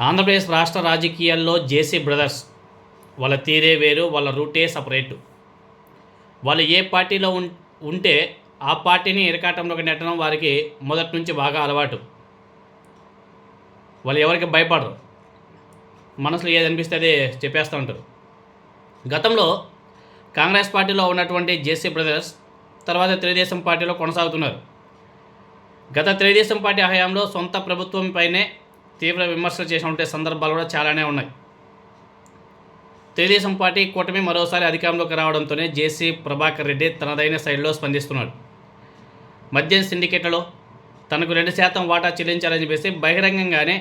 ఆంధ్రప్రదేశ్ రాష్ట్ర రాజకీయాల్లో JC brothers వాళ్ళ తీరే వేరు వాళ్ళ రూటే సపరేటు. వాళ్ళు ఏ పార్టీలో ఉం ఉంటే ఆ పార్టీని ఇరకాటంలోకి నెట్టడం వారికి మొదటి నుంచి బాగా అలవాటు. వాళ్ళు ఎవరికి భయపడరు. మనసులో ఏది అనిపిస్తే అదే చెప్పేస్తూ ఉంటారు. గతంలో కాంగ్రెస్ పార్టీలో ఉన్నటువంటి జేసీ బ్రదర్స్ తర్వాత తెలుగుదేశం పార్టీలో కొనసాగుతున్నారు. గత తెలుగుదేశం పార్టీ హయాంలో సొంత ప్రభుత్వంపైనే తీవ్ర విమర్శలు చేసినటువంటి సందర్భాలు కూడా చాలానే ఉన్నాయి. తెలుగుదేశం పార్టీ కూటమి మరోసారి అధికారంలోకి రావడంతోనే జేసీ ప్రభాకర్ రెడ్డి తనదైన శైలిలో స్పందిస్తున్నాడు. మద్యం సిండికేట్లలో తనకు రెండు శాతం వాటా చెల్లించాలని చెప్పేసి బహిరంగంగానే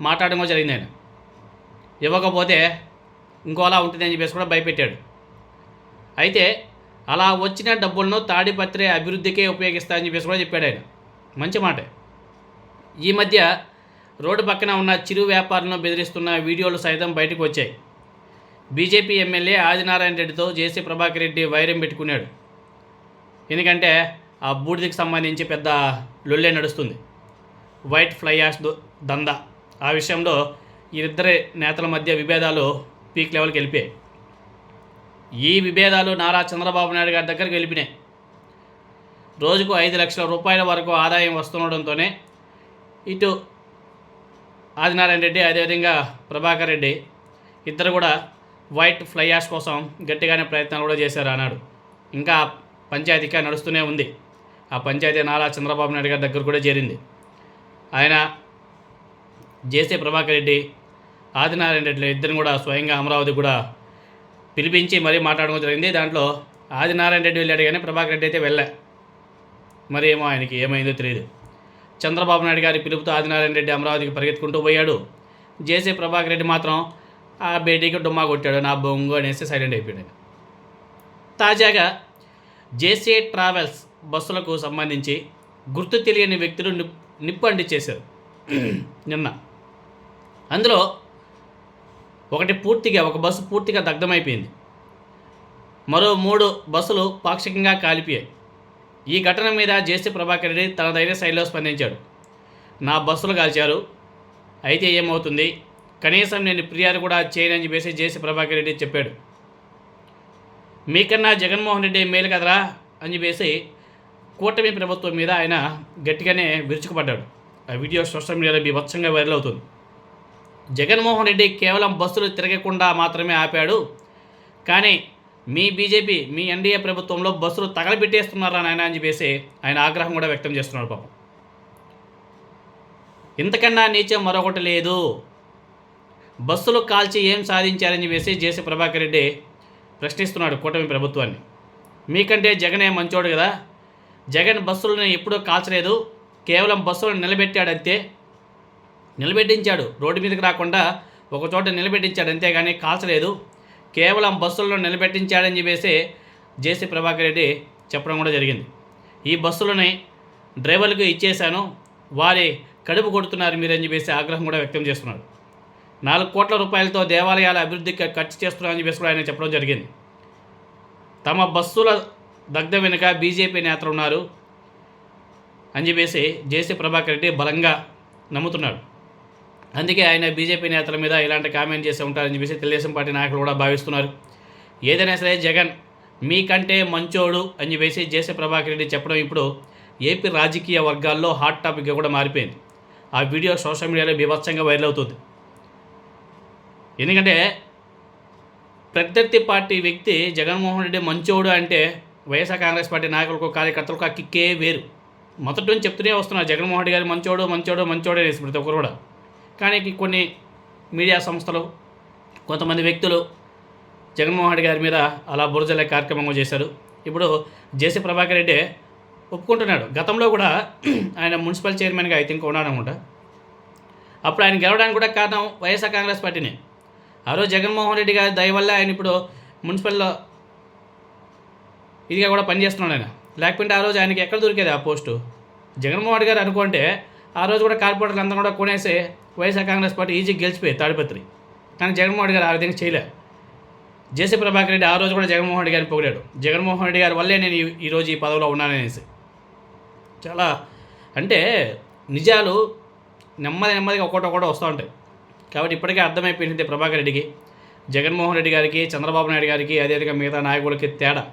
మాట్లాడడం జరిగింది ఆయన. ఇవ్వకపోతే ఇంకోలా ఉంటుందని చెప్పేసి కూడా భయపెట్టాడు. అయితే అలా వచ్చిన డబ్బులను తాడిపత్రి అభివృద్ధికే ఉపయోగిస్తాయని చెప్పేసి కూడా చెప్పాడు ఆయన. మంచి మాట. ఈ మధ్య రోడ్డు పక్కన ఉన్న చిరు వ్యాపారులను బెదిరిస్తున్న వీడియోలు సైతం బయటకు వచ్చాయి. బీజేపీ ఎమ్మెల్యే ఆదినారాయణ రెడ్డితో జేసీ ప్రభాకర్ రెడ్డి వైరం పెట్టుకున్నాడు. ఎందుకంటే ఆ బూడిదకి సంబంధించి పెద్ద లొల్లే నడుస్తుంది. వైట్ ఫ్లై యాష్ దో- దందా. ఆ విషయంలో వీరిద్దరి నేతల మధ్య విభేదాలు పీక్ లెవెల్కి వెళ్ళిపోయాయి. ఈ విభేదాలు నారా చంద్రబాబు నాయుడు గారి దగ్గరికి వెళ్ళిపోయినాయి. రోజుకు ఐదు లక్షల రూపాయల వరకు ఆదాయం వస్తుండడంతోనే ఇటు ఆదినారాయణ రెడ్డి అదేవిధంగా ప్రభాకర్ రెడ్డి ఇద్దరు కూడా వైట్ ఫ్లై యాష్ కోసం గట్టిగానే ప్రయత్నాలు కూడా చేశారు అన్నాడు ఇంకా పంచాయతీగా నడుస్తూనే ఉంది. ఆ పంచాయతీ నారా చంద్రబాబు నాయుడు గారి దగ్గర కూడా చేరింది. ఆయన జేసీ ప్రభాకర్ రెడ్డి ఆదినారాయణ రెడ్డి ఇద్దరిని కూడా స్వయంగా అమరావతి కూడా పిలిపించి మరీ మాట్లాడడం జరిగింది. దాంట్లో ఆదినారాయణ రెడ్డి వెళ్ళాడు కానీ ప్రభాకర్ రెడ్డి అయితే వెళ్ళా మరి ఏమో ఆయనకి ఏమైందో తెలియదు చంద్రబాబు నాయుడు గారి పిలుపుతో ఆదినారాయణ రెడ్డి అమరావతికి పరిగెత్తుకుంటూ పోయాడు. జేసీ ప్రభాకర్ రెడ్డి మాత్రం ఆ బేటీకి డుమ్మా కొట్టాడు. నా బొంగు అనేసి సైలెంట్ అయిపోయాడు. తాజాగా జేసీ ట్రావెల్స్ బస్సులకు సంబంధించి గుర్తు తెలియని వ్యక్తులు నిప్ నిప్పు అంటించేశారు నిన్న. అందులో ఒకటి పూర్తిగా ఒక బస్సు పూర్తిగా దగ్ధమైపోయింది. మరో మూడు బస్సులు పాక్షికంగా కాలిపోయాయి. ఈ ఘటన మీద జేసీ ప్రభాకర్ రెడ్డి తన ధైర్య శైలిలో స్పందించాడు. నా బస్సులు కాల్చారు. అయితే ఏమవుతుంది? కనీసం నేను ఫిర్యాదు కూడా చేయనని చెప్పేసి జేసీ ప్రభాకర్ రెడ్డి చెప్పాడు. మీకన్నా జగన్మోహన్ రెడ్డి మేలు కదరా? అని చెప్పేసి కూటమి ప్రభుత్వం మీద ఆయన గట్టిగానే విరుచుకుపడ్డాడు. ఆ వీడియో సోషల్ మీడియాలో బీభత్సంగా వైరల్ అవుతుంది. జగన్మోహన్ రెడ్డి కేవలం బస్సులు తిరగకుండా మాత్రమే ఆపాడు. కానీ మీ బీజేపీ మీ ఎన్డీఏ ప్రభుత్వంలో బస్సులు తగలబెట్టేస్తున్నారా నాయన అని చెప్పేసి ఆయన ఆగ్రహం కూడా వ్యక్తం చేస్తున్నాడు పాపం. ఇంతకన్నా నీచం మరొకటి లేదు. బస్సులు కాల్చి ఏం సాధించారని చెప్పేసి జేసీ ప్రభాకర్ రెడ్డి ప్రశ్నిస్తున్నాడు కూటమి ప్రభుత్వాన్ని. మీకంటే జగనే మంచోడు కదా. జగన్ బస్సులను ఎప్పుడూ కాల్చలేదు. కేవలం బస్సులను నిలబెట్టాడంతే. నిలబెట్టించాడు. రోడ్డు మీదకి రాకుండా ఒక చోట నిలబెట్టించాడు అంతేగాని కాల్చలేదు. కేవలం బస్సులను నిలబెట్టించాడని చెప్పేసి జేసీ ప్రభాకర్ రెడ్డి చెప్పడం కూడా జరిగింది. ఈ బస్సులని డ్రైవర్లకు ఇచ్చేశాను వారి కడుపు కొడుతున్నారు మీరని చెప్పేసి ఆగ్రహం కూడా వ్యక్తం చేస్తున్నారు. నాలుగు కోట్ల రూపాయలతో దేవాలయాల అభివృద్ధికి ఖర్చు చేస్తున్నారని చెప్పేసి కూడా ఆయన చెప్పడం జరిగింది. తమ బస్సుల దగ్ధ వెనుక బీజేపీ నేతలు ఉన్నారు అని చెప్పేసి జేసీ ప్రభాకర్ రెడ్డి బలంగా నమ్ముతున్నాడు అందుకే ఆయన బీజేపీ నేతల మీద ఇలాంటి కామెంట్ చేసి ఉంటారని చెప్పేసి తెలుగుదేశం పార్టీ నాయకులు కూడా భావిస్తున్నారు. ఏదైనా సరే జగన్ మీకంటే మంచోడు అని చెప్పేసి జేసీ ప్రభాకర్ రెడ్డి చెప్పడం ఇప్పుడు ఏపీ రాజకీయ వర్గాల్లో హాట్ టాపిక్గా కూడా మారిపోయింది. ఆ వీడియో సోషల్ మీడియాలో బీభత్సంగా వైరల్ అవుతుంది. ఎందుకంటే ప్రత్యర్థి పార్టీ వ్యక్తి జగన్మోహన్ రెడ్డి మంచోడు అంటే వైఎస్ఆర్ కాంగ్రెస్ పార్టీ నాయకులకు కార్యకర్తలకు ఆ కిక్కే వేరు. మొదటి నుంచి చెప్తూనే వస్తున్నారు జగన్మోహన్ రెడ్డి గారు మంచోడు మంచోడు మంచోడు అనేసి ప్రతి ఒక్కరు కూడా. కానీ కొన్ని మీడియా సంస్థలు కొంతమంది వ్యక్తులు జగన్మోహన్ రెడ్డి గారి మీద అలా బురజలే కార్యక్రమం చేశారు. ఇప్పుడు జేసీ ప్రభాకర్ రెడ్డి ఒప్పుకుంటున్నాడు. గతంలో కూడా ఆయన మున్సిపల్ చైర్మన్గా ఐ థింక్ ఉన్నాడనమాట అప్పుడు ఆయన గెలవడానికి కూడా కారణం వైఎస్ఆర్ కాంగ్రెస్ పార్టీనే. ఆ రోజు జగన్మోహన్ రెడ్డి గారి దయ వల్ల ఆయన ఇప్పుడు మున్సిపల్లో ఇదిగా కూడా పనిచేస్తున్నాడు ఆయన. లేకపోతే ఆ రోజు ఆయనకి ఎక్కడ దొరికేది ఆ పోస్టు? జగన్మోహన్ రెడ్డి గారు అనుకుంటే ఆ రోజు కూడా కార్పొరేటర్లు అందరూ కూడా కొనేసి వైఎస్ఆర్ కాంగ్రెస్ పార్టీ ఈజీ గెలిచిపోయి తాడిపత్రి. కానీ జగన్మోహన్ రెడ్డి గారు ఆ విధంగా చేయలే. జేసీ ప్రభాకర్ రెడ్డి ఆ రోజు కూడా జగన్మోహన్ రెడ్డి గారిని పొగిడాడు. జగన్మోహన్ రెడ్డి గారి వల్లే నేను ఈరోజు ఈ పదవిలో ఉన్నాననేసి చాలా అంటే నిజాలు నెమ్మది నెమ్మదిగా ఒక్కొక్కటి ఒకటి వస్తూ ఉంటాయి. కాబట్టి ఇప్పటికే అర్థమైపోయింది ప్రభాకర్ రెడ్డికి జగన్మోహన్ రెడ్డి గారికి చంద్రబాబు నాయుడు గారికి అదేవిధంగా మిగతా నాయకులకి తేడా.